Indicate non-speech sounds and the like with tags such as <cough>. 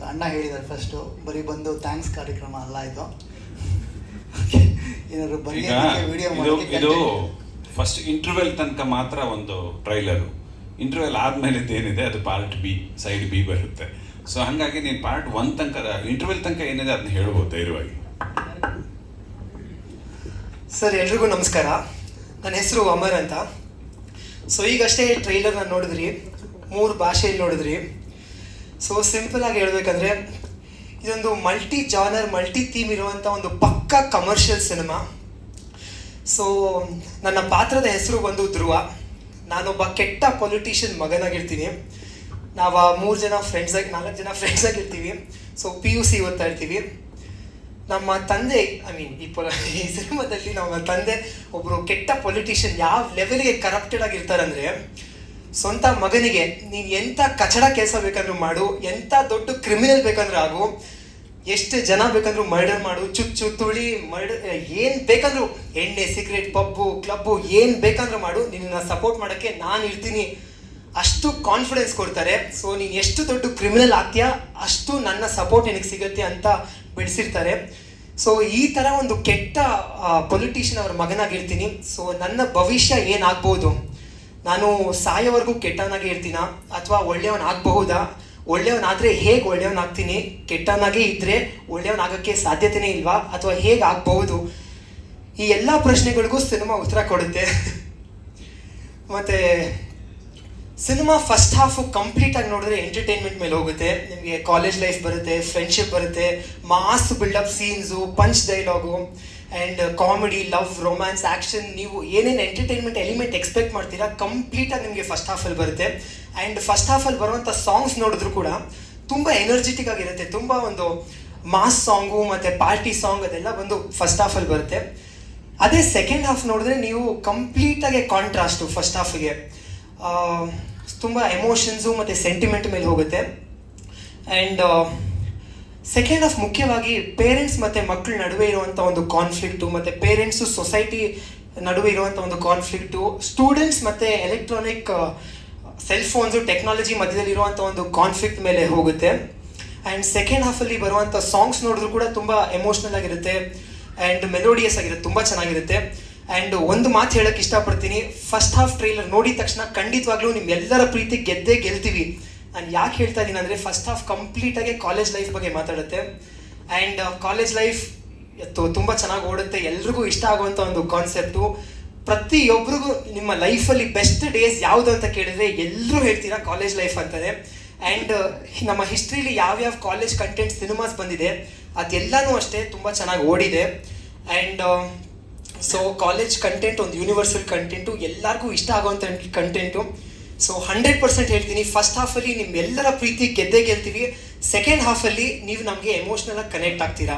ಇವಾಗ ಅಣ್ಣ ಹೇಳಿದ್ದಾರೆ ಫಸ್ಟು ಬರೀ ಬಂದು ಥ್ಯಾಂಕ್ಸ್ ಕಾರ್ಯಕ್ರಮ ಅಲ್ಲ ಇದು. ಏನಾದ್ರು ಇದು ಇದು ಫಸ್ಟ್ ಇಂಟರ್ವೆಲ್ ತನಕ ಮಾತ್ರ ಒಂದು ಟ್ರೈಲರು ಇಂಟರ್ವೆಲ್ ಆದ್ಮೇಲೆ ಏನಿದೆ? ಅದು ಪಾರ್ಟ್ ಬಿ ಸೈಡ್ ಬಿ ಬರುತ್ತೆ. ಸೊ ಹಂಗಾಗಿ ನೀನು ಪಾರ್ಟ್ ಒನ್ ತನಕ ಇಂಟರ್ವೆಲ್ ತನಕ ಏನಿದೆ ಅದನ್ನ ಹೇಳ್ಬೋದು ಧೈರ್ಯವಾಗಿ. ಸರ್ ಎಲ್ರಿಗೂ ನಮಸ್ಕಾರ. ನನ್ನ ಹೆಸರು ಅಮರ್ ಅಂತ. ಸೊ ಈಗಷ್ಟೇ ಟ್ರೈಲರ್ನ ನೋಡಿದ್ರಿ. ಮೂರು ಭಾಷೆಯಲ್ಲಿ ನೋಡಿದ್ರಿ. ಸೊ ಸಿಂಪಲ್ ಆಗಿ ಹೇಳ್ಬೇಕಂದ್ರೆ, ಇದೊಂದು ಮಲ್ಟಿ ಜಾನರ್ ಮಲ್ಟಿ ಥೀಮ್ ಇರುವಂಥ ಒಂದು ಪಕ್ಕ ಕಮರ್ಷಿಯಲ್ ಸಿನಿಮಾ ಸೊ ನನ್ನ ಪಾತ್ರದ ಹೆಸರು ಬಂದು ಧ್ರುವ. ನಾನೊಬ್ಬ ಕೆಟ್ಟ ಪೊಲಿಟಿಷಿಯನ್ ಮಗನಾಗಿರ್ತೀನಿ. ನಾವು ಮೂರು ಜನ ಫ್ರೆಂಡ್ಸ್ ಆಗಿ, ನಾಲ್ಕು ಜನ ಫ್ರೆಂಡ್ಸ್ ಆಗಿರ್ತೀವಿ. ಸೊ ಪಿ ಯು ಸಿ ಓದ್ತಾ ಇರ್ತೀವಿ. ನಮ್ಮ ತಂದೆ ಐ ಮೀನ್ ಈ ಪೊಲ ಈ ಸಿನಿಮಾದಲ್ಲಿ ನಮ್ಮ ತಂದೆ ಒಬ್ಬರು ಕೆಟ್ಟ ಪೊಲಿಟಿಷಿಯನ್ ಯಾವ ಲೆವೆಲ್ಗೆ ಕರಪ್ಟೆಡ್ ಆಗಿರ್ತಾರಂದ್ರೆ ಸ್ವಂತ ಮಗನಿಗೆ, ನೀನು ಎಂಥ ಕಚಡ ಕೆಲಸ ಬೇಕಂದ್ರೂ ಮಾಡು ಎಂಥ ದೊಡ್ಡ ಕ್ರಿಮಿನಲ್ ಬೇಕಂದ್ರೂ ಆಗು, ಎಷ್ಟು ಜನ ಬೇಕಂದ್ರೂ ಮರ್ಡರ್ ಮಾಡು ಚುಚ್ಚು ತುಳಿ ಮರ್ಡರ್ ಏನು ಬೇಕಂದ್ರೂ, ಎಣ್ಣೆ ಸಿಗರೇಟ್ ಪಬ್ಬು ಕ್ಲಬ್ಬು ಏನು ಬೇಕಂದ್ರೂ ಮಾಡು, ನಿನ್ನ ಸಪೋರ್ಟ್ ಮಾಡೋಕ್ಕೆ ನಾನು ಇರ್ತೀನಿ. ಅಷ್ಟು ಕಾನ್ಫಿಡೆನ್ಸ್ ಕೊಡ್ತಾರೆ. ಸೊ ನೀನು ಎಷ್ಟು ದೊಡ್ಡ ಕ್ರಿಮಿನಲ್ ಆಗ್ತೀಯಾ, ಅಷ್ಟು ನನ್ನ ಸಪೋರ್ಟ್ ನಿನಗೆ ಸಿಗುತ್ತೆ ಅಂತ ಬಿಡಿಸಿರ್ತಾರೆ. ಸೊ ಈ ಥರ ಒಂದು ಕೆಟ್ಟ ಪೊಲಿಟಿಷಿಯನ್ ಅವ್ರ ಮಗನಾಗಿರ್ತೀನಿ. ಸೊ ನನ್ನ ಭವಿಷ್ಯ ಏನಾಗ್ಬೋದು? ನಾನು ಸಾಯೋವರೆಗೂ ಕೆಟ್ಟವನಾಗೆ ಇರ್ತೀನ? ಅಥವಾ ಒಳ್ಳೆಯವನಾಗಬಹುದಾ? ಒಳ್ಳೆಯವನಾದ್ರೆ ಹೇಗೆ ಒಳ್ಳೆಯವನಾಗ್ತೀನಿ? ಕೆಟ್ಟವನಾಗೇ ಇದ್ರೆ ಒಳ್ಳೆಯವನಾಗಕ್ಕೆ ಸಾಧ್ಯತೆನೇ ಇಲ್ವಾ? ಅಥವಾ ಹೇಗೆ ಆಗಬಹುದು? ಈ ಎಲ್ಲ ಪ್ರಶ್ನೆಗಳಿಗೂ ಸಿನಿಮಾ ಉತ್ತರ ಕೊಡುತ್ತೆ. <laughs> ಮತ್ತೆ, ಸಿನಿಮಾ ಫಸ್ಟ್ ಹಾಫ್ ಕಂಪ್ಲೀಟ್ ಆಗಿ ನೋಡಿದ್ರೆ ಎಂಟರ್ಟೈನ್ಮೆಂಟ್ ಮೇಲೆ ಹೋಗುತ್ತೆ. ನಿಮಗೆ ಕಾಲೇಜ್ ಲೈಫ್ ಬರುತ್ತೆ ಫ್ರೆಂಡ್ಶಿಪ್ ಬರುತ್ತೆ, mass buildup scenes punch dialogue and comedy love romance action ನೀವು ಏನೇನು ಎಂಟರ್ಟೈನ್ಮೆಂಟ್ ಎಲಿಮೆಂಟ್ ಎಕ್ಸ್ಪೆಕ್ಟ್ ಮಾಡ್ತೀರಾ ಕಂಪ್ಲೀಟಾಗಿ ನಿಮಗೆ ಫಸ್ಟ್ ಹಾಫಲ್ಲಿ ಬರುತ್ತೆ. ಆ್ಯಂಡ್ ಫಸ್ಟ್ ಹಾಫಲ್ಲಿ ಬರುವಂಥ ಸಾಂಗ್ಸ್ ನೋಡಿದ್ರು ಕೂಡ ತುಂಬ ಎನರ್ಜೆಟಿಕ್ ಆಗಿರುತ್ತೆ. ತುಂಬ ಒಂದು ಮಾಸ್ ಸಾಂಗು ಮತ್ತು ಪಾರ್ಟಿ ಸಾಂಗ್ ಅದೆಲ್ಲ ಬಂದು ಫಸ್ಟ್ ಹಾಫಲ್ಲಿ ಬರುತ್ತೆ. ಅದೇ ಸೆಕೆಂಡ್ ಹಾಫ್ ನೋಡಿದ್ರೆ ನೀವು ಕಂಪ್ಲೀಟಾಗಿ ಕಾಂಟ್ರಾಸ್ಟು ಫಸ್ಟ್ ಹಾಫಿಗೆ ತುಂಬ ಎಮೋಷನ್ಸು ಮತ್ತು ಸೆಂಟಿಮೆಂಟ್ ಮೇಲೆ ಹೋಗುತ್ತೆ. ಆ್ಯಂಡ್ ಸೆಕೆಂಡ್ ಆಫ್ ಮುಖ್ಯವಾಗಿ ಪೇರೆಂಟ್ಸ್ ಮತ್ತು ಮಕ್ಕಳ ನಡುವೆ ಇರುವಂಥ ಒಂದು ಕಾನ್ಫ್ಲಿಕ್ಟು ಮತ್ತು ಪೇರೆಂಟ್ಸು ಸೊಸೈಟಿ ನಡುವೆ ಇರುವಂಥ ಒಂದು ಕಾನ್ಫ್ಲಿಕ್ಟು ಸ್ಟೂಡೆಂಟ್ಸ್ ಮತ್ತು ಎಲೆಕ್ಟ್ರಾನಿಕ್ ಸೆಲ್ ಫೋನ್ಸು ಟೆಕ್ನಾಲಜಿ ಮಧ್ಯದಲ್ಲಿ ಇರುವಂಥ ಒಂದು ಕಾನ್ಫ್ಲಿಕ್ಟ್ ಮೇಲೆ ಹೋಗುತ್ತೆ. ಆ್ಯಂಡ್ ಸೆಕೆಂಡ್ ಹಾಫಲ್ಲಿ ಬರುವಂಥ ಸಾಂಗ್ಸ್ ನೋಡಿದ್ರು ಕೂಡ ತುಂಬ ಎಮೋಷ್ನಲ್ ಆಗಿರುತ್ತೆ ಆ್ಯಂಡ್ ಮೆಲೋಡಿಯಸ್ ಆಗಿರುತ್ತೆ, ತುಂಬ ಚೆನ್ನಾಗಿರುತ್ತೆ. ಆ್ಯಂಡ್ ಒಂದು ಮಾತು ಹೇಳೋಕ್ಕೆ ಇಷ್ಟಪಡ್ತೀನಿ ಫಸ್ಟ್ ಹಾಫ್ ಟ್ರೈಲರ್ ನೋಡಿದ ತಕ್ಷಣ ಖಂಡಿತವಾಗ್ಲೂ ನಿಮ್ಮೆಲ್ಲರ ಪ್ರೀತಿ ಗೆದ್ದೇ ಗೆಲ್ತೀವಿ. ನಾನು ಯಾಕೆ ಹೇಳ್ತಾ ಇದ್ದೀನಿ ಅಂದರೆ ಫಸ್ಟ್ ಹಾಫ್ ಕಂಪ್ಲೀಟಾಗಿ ಕಾಲೇಜ್ ಲೈಫ್ ಬಗ್ಗೆ ಮಾತಾಡುತ್ತೆ. ಆ್ಯಂಡ್ ಕಾಲೇಜ್ ಲೈಫ್ ತುಂಬ ಚೆನ್ನಾಗಿ ಓಡುತ್ತೆ. ಎಲ್ರಿಗೂ ಇಷ್ಟ ಆಗುವಂಥ ಒಂದು ಕಾನ್ಸೆಪ್ಟು ಪ್ರತಿಯೊಬ್ಬರಿಗೂ ನಿಮ್ಮ ಲೈಫಲ್ಲಿ ಬೆಸ್ಟ್ ಡೇಸ್ ಯಾವುದು ಅಂತ ಕೇಳಿದ್ರೆ ಎಲ್ಲರೂ ಹೇಳ್ತೀರಾ ಕಾಲೇಜ್ ಲೈಫ್ ಅಂತಲೇ ಆ್ಯಂಡ್ ನಮ್ಮ ಹಿಸ್ಟ್ರಿಲಿ ಯಾವ್ಯಾವ ಕಾಲೇಜ್ ಕಂಟೆಂಟ್ ಸಿನಿಮಾಸ್ ಬಂದಿದೆ, ಅದೆಲ್ಲನೂ ಅಷ್ಟೇ ತುಂಬ ಚೆನ್ನಾಗಿ ಓಡಿದೆ. ಆ್ಯಂಡ್ ಸೊ ಕಾಲೇಜ್ ಕಂಟೆಂಟ್ ಒಂದು ಯೂನಿವರ್ಸಲ್ ಕಂಟೆಂಟು ಎಲ್ಲರಿಗೂ ಇಷ್ಟ ಆಗುವಂಥ ಕಂಟೆಂಟು ಸೊ ಹಂಡ್ರೆಡ್ ಪರ್ಸೆಂಟ್ ಹೇಳ್ತೀನಿ. ಫಸ್ಟ್ ಹಾಫಲ್ಲಿ ನಿಮ್ಮೆಲ್ಲರ ಪ್ರೀತಿ ಗೆದ್ದೇ ಗೆಲ್ತೀವಿ. ಸೆಕೆಂಡ್ ಹಾಫಲ್ಲಿ ನೀವು ನಮಗೆ ಎಮೋಷ್ನಲಾಗಿ ಕನೆಕ್ಟ್ ಆಗ್ತೀರಾ?